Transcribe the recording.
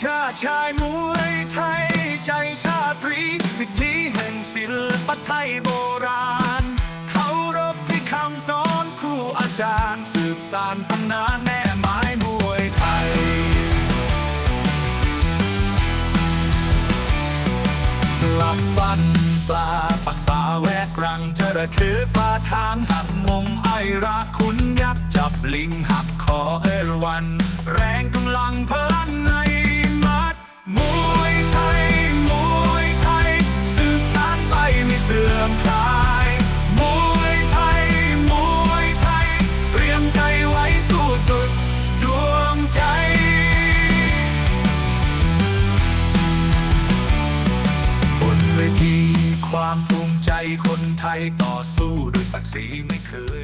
ชาชายมวยไทย ใจชาตรี วิธีแห่งศิลปไทยโบราณเขารบที่คำสอนครูอาจารย์ สืบสานตำนานแม่ไม้มวยไทย สลับฟันปลาปักษาแวกรังจระเข้ฟ้าทางหักมงไอรักคุณยักษ์จับลิงหักคอเอรวัน แรงก ความภูมิใจคนไทยต่อสู้ด้วยศักดิ์ศรีไม่เคย